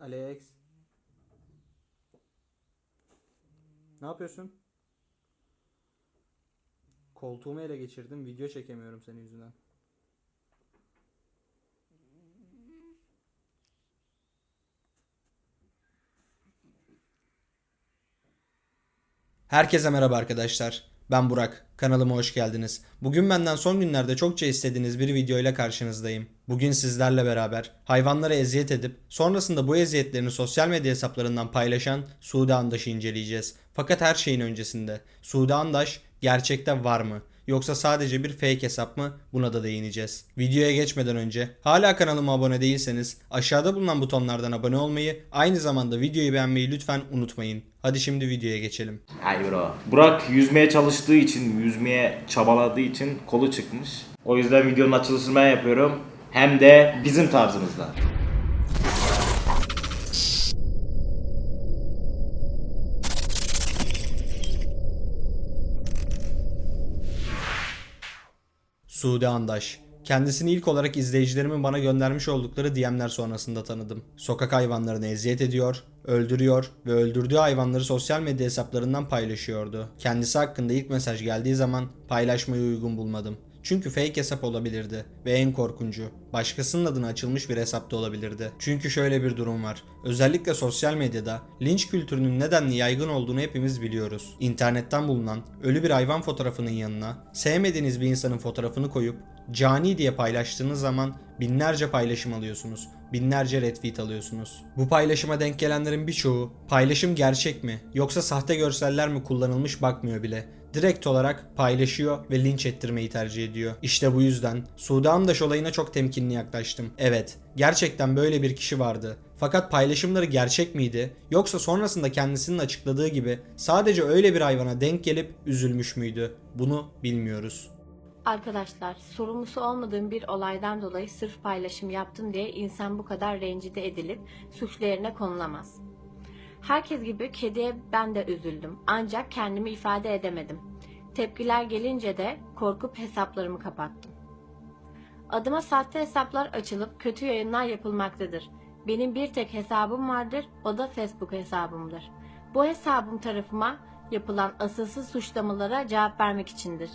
Alex. Ne yapıyorsun? Koltuğumu ele geçirdim. Video çekemiyorum senin yüzünden. Herkese merhaba arkadaşlar. Ben Burak. Kanalıma hoş geldiniz. Bugün benden son günlerde çokça istediğiniz bir video ile karşınızdayım. Bugün sizlerle beraber hayvanlara eziyet edip sonrasında bu eziyetlerini sosyal medya hesaplarından paylaşan Sude Andaş'ı inceleyeceğiz. Fakat her şeyin öncesinde Sude Andaş gerçekte var mı? Yoksa sadece bir fake hesap mı? Buna da değineceğiz. Videoya geçmeden önce hala kanalıma abone değilseniz aşağıda bulunan butonlardan abone olmayı, aynı zamanda videoyu beğenmeyi lütfen unutmayın. Hadi şimdi videoya geçelim. Hay bro. Burak yüzmeye çalıştığı için, yüzmeye çabaladığı için kolu çıkmış. O yüzden videonun açılışını ben yapıyorum. Hem de bizim tarzımızda. Sude Andaş. Kendisini ilk olarak izleyicilerimin bana göndermiş oldukları DM'ler sonrasında tanıdım. Sokak hayvanlarını eziyet ediyor, öldürüyor ve öldürdüğü hayvanları sosyal medya hesaplarından paylaşıyordu. Kendisi hakkında ilk mesaj geldiği zaman paylaşmayı uygun bulmadım. Çünkü fake hesap olabilirdi ve en korkuncu başkasının adına açılmış bir hesap da olabilirdi. Çünkü şöyle bir durum var. Özellikle sosyal medyada linç kültürünün nedenli yaygın olduğunu hepimiz biliyoruz. İnternetten bulunan ölü bir hayvan fotoğrafının yanına sevmediğiniz bir insanın fotoğrafını koyup cani diye paylaştığınız zaman binlerce paylaşım alıyorsunuz. Binlerce retweet alıyorsunuz. Bu paylaşıma denk gelenlerin birçoğu paylaşım gerçek mi yoksa sahte görseller mi kullanılmış bakmıyor bile direkt olarak paylaşıyor ve linç ettirmeyi tercih ediyor. İşte bu yüzden Suudi Andaş olayına çok temkinli yaklaştım. Evet, gerçekten böyle bir kişi vardı. Fakat paylaşımları gerçek miydi? Yoksa sonrasında kendisinin açıkladığı gibi sadece öyle bir hayvana denk gelip üzülmüş müydü? Bunu bilmiyoruz. Arkadaşlar, sorumlusu olmadığım bir olaydan dolayı sırf paylaşım yaptım diye insan bu kadar rencide edilip suçlu konulamaz. Herkes gibi kediye ben de üzüldüm ancak kendimi ifade edemedim. Tepkiler gelince de korkup hesaplarımı kapattım. Adıma sahte hesaplar açılıp kötü yayınlar yapılmaktadır. Benim bir tek hesabım vardır, o da Facebook hesabımdır. Bu hesabım tarafıma yapılan asılsız suçlamalara cevap vermek içindir.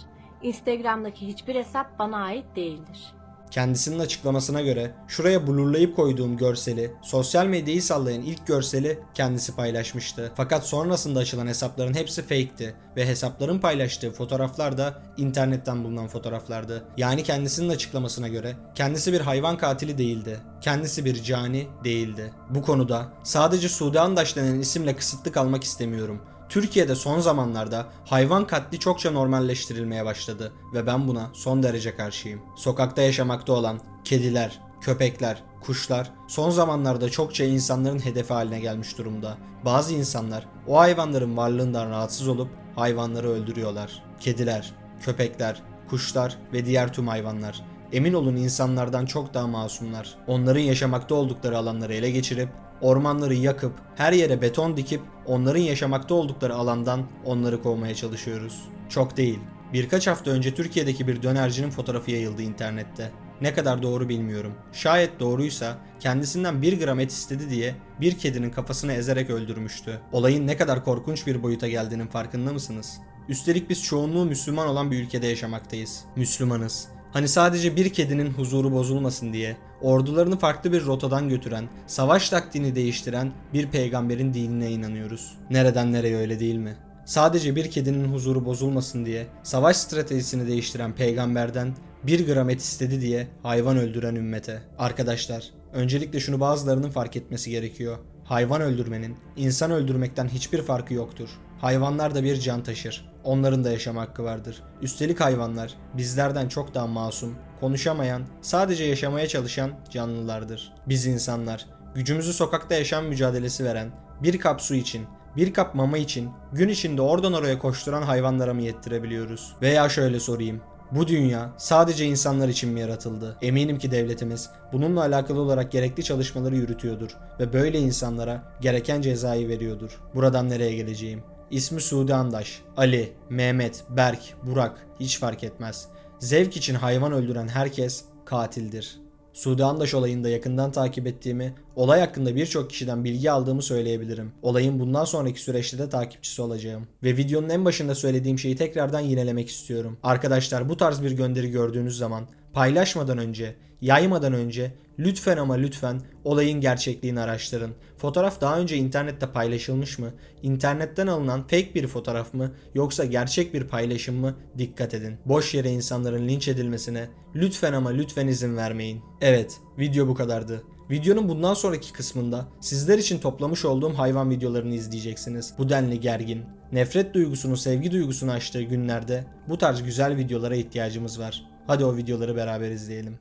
Instagram'daki hiçbir hesap bana ait değildir. Kendisinin açıklamasına göre şuraya blurlayıp koyduğum görseli, sosyal medyayı sallayan ilk görseli kendisi paylaşmıştı. Fakat sonrasında açılan hesapların hepsi fake'ti ve hesapların paylaştığı fotoğraflar da internetten bulunan fotoğraflardı. Yani kendisinin açıklamasına göre kendisi bir hayvan katili değildi. Kendisi bir cani değildi. Bu konuda sadece Suudi Andaş denen isimle kısıtlı kalmak istemiyorum. Türkiye'de son zamanlarda hayvan katli çokça normalleştirilmeye başladı ve ben buna son derece karşıyım. Sokakta yaşamakta olan kediler, köpekler, kuşlar son zamanlarda çokça insanların hedefi haline gelmiş durumda. Bazı insanlar o hayvanların varlığından rahatsız olup hayvanları öldürüyorlar. Kediler, köpekler, kuşlar ve diğer tüm hayvanlar Emin olun insanlardan çok daha masumlar. Onların yaşamakta oldukları alanları ele geçirip ormanları yakıp her yere beton dikip onların yaşamakta oldukları alandan onları kovmaya çalışıyoruz. Çok değil. Birkaç hafta önce Türkiye'deki bir dönercinin fotoğrafı yayıldı internette. Ne kadar doğru bilmiyorum. Şayet doğruysa kendisinden bir gram et istedi diye bir kedinin kafasını ezerek öldürmüştü. Olayın ne kadar korkunç bir boyuta geldiğinin farkında mısınız? Üstelik biz çoğunluğu Müslüman olan bir ülkede yaşamaktayız. Müslümanız. Hani sadece bir kedinin huzuru bozulmasın diye ordularını farklı bir rotadan götüren, savaş taktiğini değiştiren bir peygamberin dinine inanıyoruz. Nereden nereye öyle değil mi? Sadece bir kedinin huzuru bozulmasın diye savaş stratejisini değiştiren peygamberden bir gram et istedi diye hayvan öldüren ümmete. Arkadaşlar, öncelikle şunu bazılarının fark etmesi gerekiyor. Hayvan öldürmenin insan öldürmekten hiçbir farkı yoktur. Hayvanlar da bir can taşır. Onların da yaşam hakkı vardır. Üstelik hayvanlar bizlerden çok daha masum, konuşamayan, sadece yaşamaya çalışan canlılardır. Biz insanlar gücümüzü sokakta yaşam mücadelesi veren, bir kap su için, bir kap mama için gün içinde oradan oraya koşturan hayvanlara mı yettirebiliyoruz? Veya şöyle sorayım. Bu dünya sadece insanlar için mi yaratıldı? Eminim ki devletimiz bununla alakalı olarak gerekli çalışmaları yürütüyordur ve böyle insanlara gereken cezayı veriyordur. Buradan nereye geleceğim? İsmi Suudi Andaş, Ali, Mehmet, Berk, Burak hiç fark etmez. Zevk için hayvan öldüren herkes katildir. Suudi Andaş olayını da yakından takip ettiğimi, olay hakkında birçok kişiden bilgi aldığımı söyleyebilirim. Olayın bundan sonraki süreçte de takipçisi olacağım. Ve videonun en başında söylediğim şeyi tekrardan yinelemek istiyorum. Arkadaşlar bu tarz bir gönderi gördüğünüz zaman paylaşmadan önce, yaymadan önce lütfen ama lütfen olayın gerçekliğini araştırın. Fotoğraf daha önce internette paylaşılmış mı? İnternetten alınan fake bir fotoğraf mı yoksa gerçek bir paylaşım mı? Dikkat edin. Boş yere insanların linç edilmesine lütfen ama lütfen izin vermeyin. Evet, video bu kadardı. Videonun bundan sonraki kısmında sizler için toplamış olduğum hayvan videolarını izleyeceksiniz. Bu denli gergin, nefret duygusunu, sevgi duygusunu aştığı günlerde bu tarz güzel videolara ihtiyacımız var. Hadi o videoları beraber izleyelim.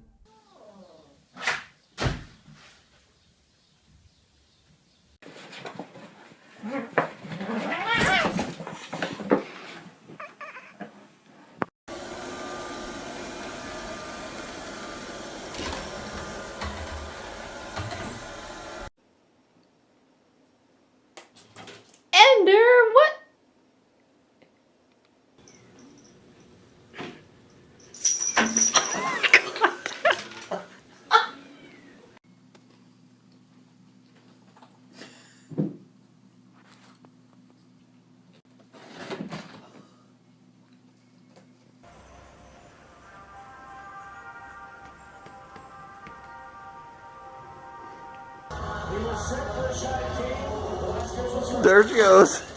There she goes.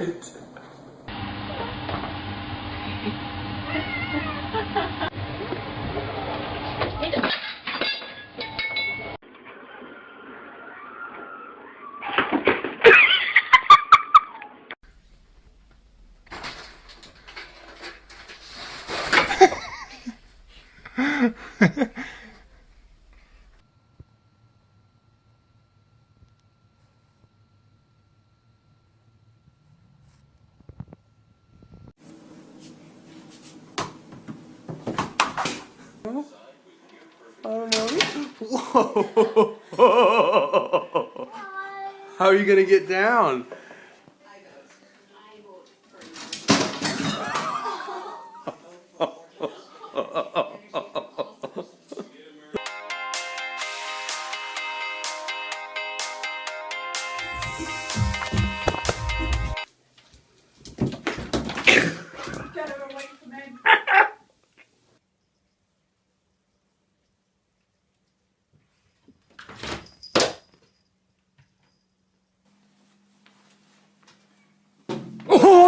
えっつって。Ha ha ha. How are you gonna get down?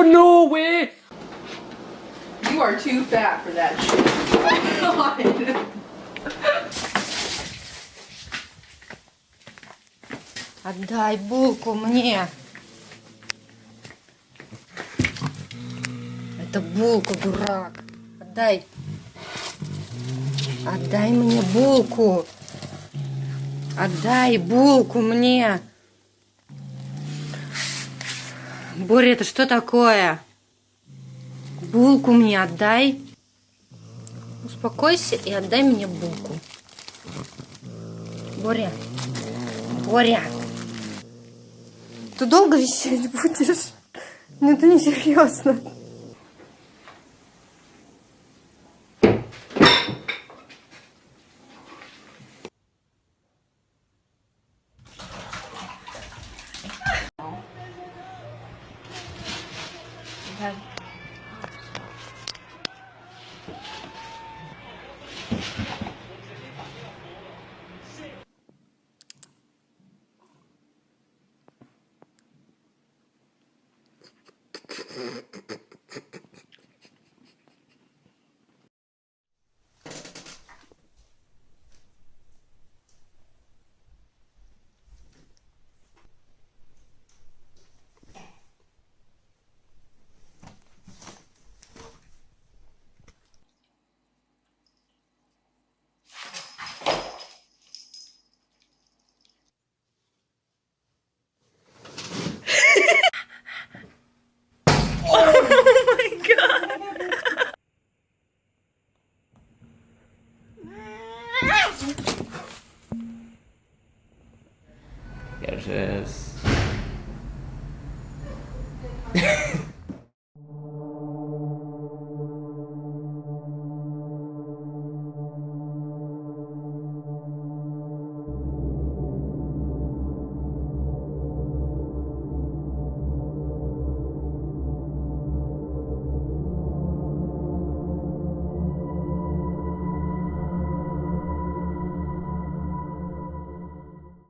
Oh no way! You are too fat for that shit. Отдай булку мне. Это булка, дурак. Отдай. Отдай мне булку. Отдай булку мне. Боря, это что такое? Булку мне отдай. Успокойся и отдай мне булку. Боря. Боря. Ты долго висеть будешь? Ну это не серьезно.